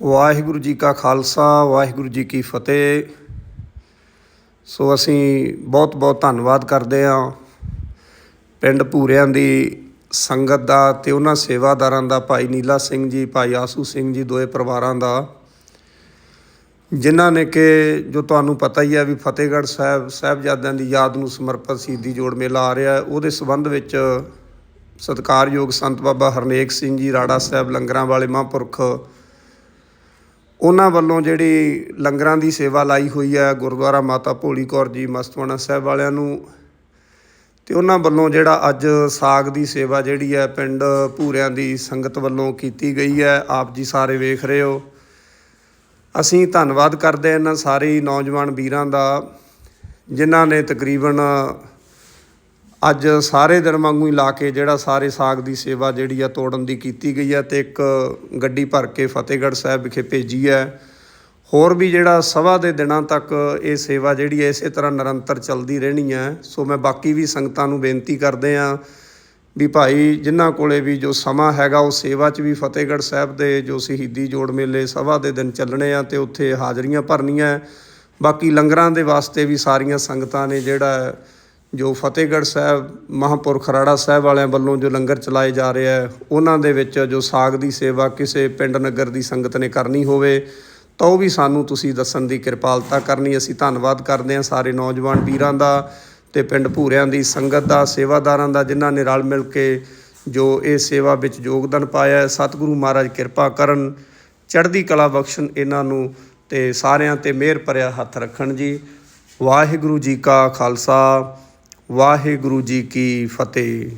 ਵਾਹਿਗੁਰੂ ਜੀ ਕਾ ਖਾਲਸਾ, ਵਾਹਿਗੁਰੂ ਜੀ ਕੀ ਫਤਿਹ। ਸੋ ਅਸੀਂ ਬਹੁਤ ਬਹੁਤ ਧੰਨਵਾਦ ਕਰਦੇ ਹਾਂ ਪਿੰਡ ਭੂਰਿਆਂ ਦੀ ਸੰਗਤ ਦਾ ਤੇ ਉਹਨਾਂ ਸੇਵਾਦਾਰਾਂ ਦਾ, ਭਾਈ ਨੀਲਾ ਸਿੰਘ ਜੀ, ਭਾਈ ਆਸੂ ਸਿੰਘ ਜੀ, ਦੋਏ ਪਰਿਵਾਰਾਂ ਦਾ, ਜਿਨ੍ਹਾਂ ਨੇ ਕਿ ਜੋ ਤੁਹਾਨੂੰ ਪਤਾ ਹੀ ਹੈ ਵੀ ਫਤਿਹਗੜ੍ਹ ਸਾਹਿਬ, ਸਾਹਿਬਜ਼ਾਦਿਆਂ ਦੀ ਯਾਦ ਨੂੰ ਸਮਰਪਿਤ ਸ਼ਹੀਦੀ ਜੋੜ ਮੇਲਾ ਆ ਰਿਹਾ ਉਹਦੇ ਸੰਬੰਧ ਵਿੱਚ ਸਤਿਕਾਰਯੋਗ ਸੰਤ ਬਾਬਾ ਹਰਨੇਕ ਸਿੰਘ ਜੀ, ਰਾੜਾ ਸਾਹਿਬ, ਲੰਗਰਾਂ ਵਾਲੇ ਮਹਾਂਪੁਰਖ ਉਹਨਾਂ ਵੱਲੋਂ ਜਿਹੜੀ ਲੰਗਰਾਂ ਦੀ ਸੇਵਾ ਲਾਈ ਹੋਈ ਹੈ, ਗੁਰਦੁਆਰਾ ਮਾਤਾ ਭੋਲੀ ਕੌਰ ਜੀ, ਮਸਤਵਾਣਾ ਸਾਹਿਬ ਵਾਲਿਆਂ ਨੂੰ, ਤੇ ਉਹਨਾਂ ਵੱਲੋਂ ਜਿਹੜਾ ਅੱਜ ਸਾਗ ਦੀ ਸੇਵਾ ਜਿਹੜੀ ਹੈ ਪਿੰਡ ਭੂਰਿਆਂ ਦੀ ਸੰਗਤ ਵੱਲੋਂ ਕੀਤੀ ਗਈ ਹੈ। ਆਪ ਜੀ ਸਾਰੇ ਵੇਖ ਰਹੇ ਹੋ। ਅਸੀਂ ਧੰਨਵਾਦ ਕਰਦੇ ਹਾਂ ਇਹਨਾਂ ਸਾਰੇ ਨੌਜਵਾਨ ਵੀਰਾਂ ਦਾ, ਜਿਨ੍ਹਾਂ ਨੇ ਤਕਰੀਬਨ ਅੱਜ ਸਾਰੇ ਦਿਨ ਵਾਂਗੂ ਹੀ ਲਾ ਕੇ ਜਿਹੜਾ ਸਾਰੇ ਸਾਗ ਦੀ ਸੇਵਾ ਜਿਹੜੀ ਆ ਤੋੜਨ ਦੀ ਕੀਤੀ ਗਈ ਹੈ ਤੇ ਇੱਕ ਗੱਡੀ ਭਰ ਕੇ ਫਤਿਹਗੜ੍ਹ ਸਾਹਿਬ ਵਿਖੇ ਭੇਜੀ ਹੈ। ਹੋਰ ਵੀ ਜਿਹੜਾ ਸਭਾ ਦੇ ਦਿਨਾਂ ਤੱਕ ਇਹ ਸੇਵਾ ਜਿਹੜੀ ਹੈ ਇਸੇ ਤਰ੍ਹਾਂ ਨਿਰੰਤਰ ਚੱਲਦੀ ਰਹਿਣੀ ਹੈ। ਸੋ ਮੈਂ ਬਾਕੀ ਵੀ ਸੰਗਤਾਂ ਨੂੰ ਬੇਨਤੀ ਕਰਦੇ ਹਾਂ ਵੀ ਭਾਈ ਜਿਨ੍ਹਾਂ ਕੋਲੇ ਵੀ ਜੋ ਸਮਾਂ ਹੈਗਾ, ਉਹ ਸੇਵਾ 'ਚ ਵੀ ਫਤਿਹਗੜ੍ਹ ਸਾਹਿਬ ਦੇ ਜੋ ਸ਼ਹੀਦੀ ਜੋੜ ਮੇਲੇ ਸਭਾ ਦੇ ਦਿਨ ਚੱਲਣੇ ਆ ਤੇ ਉੱਥੇ ਹਾਜ਼ਰੀਆਂ ਭਰਨੀਆਂ ਬਾਕੀ ਲੰਗਰਾਂ ਦੇ ਵਾਸਤੇ ਵੀ ਸਾਰੀਆਂ ਸੰਗਤਾਂ ਨੇ ਜਿਹੜਾ ਜੋ ਫਤਿਹਗੜ੍ਹ ਸਾਹਿਬ, ਮਹਾਂਪੁਰਖ ਰਾੜਾ ਸਾਹਿਬ ਵਾਲਿਆਂ ਵੱਲੋਂ ਜੋ ਲੰਗਰ ਚਲਾਏ ਜਾ ਰਿਹਾ ਹੈ ਉਹਨਾਂ ਦੇ ਵਿੱਚ ਜੋ ਸਾਗ ਦੀ ਸੇਵਾ ਕਿਸੇ ਪਿੰਡ ਨਗਰ ਦੀ ਸੰਗਤ ਨੇ ਕਰਨੀ ਹੋਵੇ, ਤਾਂ ਉਹ ਵੀ ਸਾਨੂੰ ਤੁਸੀਂ ਦੱਸਣ ਦੀ ਕਿਰਪਾਲਤਾ ਕਰਨੀ। ਅਸੀਂ ਧੰਨਵਾਦ ਕਰਦੇ ਹਾਂ ਸਾਰੇ ਨੌਜਵਾਨ ਵੀਰਾਂ ਦਾ ਤੇ ਪਿੰਡ ਭੂਰਿਆਂ ਦੀ ਸੰਗਤ ਦਾ, ਸੇਵਾਦਾਰਾਂ ਦਾ, ਜਿਨ੍ਹਾਂ ਨੇ ਰਲ ਮਿਲ ਕੇ ਜੋ ਇਹ ਸੇਵਾ ਵਿੱਚ ਯੋਗਦਾਨ ਪਾਇਆ ਸਤਿਗੁਰੂ ਮਹਾਰਾਜ ਕਿਰਪਾ ਕਰਨ, ਚੜ੍ਹਦੀ ਕਲਾ ਬਖਸ਼ਣ ਇਹਨਾਂ ਨੂੰ ਤੇ ਸਾਰਿਆਂ ਤੇ ਮਿਹਰ ਭਰਿਆ ਹੱਥ ਰੱਖਣ ਜੀ। ਵਾਹਿਗੁਰੂ ਜੀ ਕਾ ਖਾਲਸਾ। ਵਾਹਿਗੁਰੂ ਜੀ ਕੀ ਫਤਿਹ।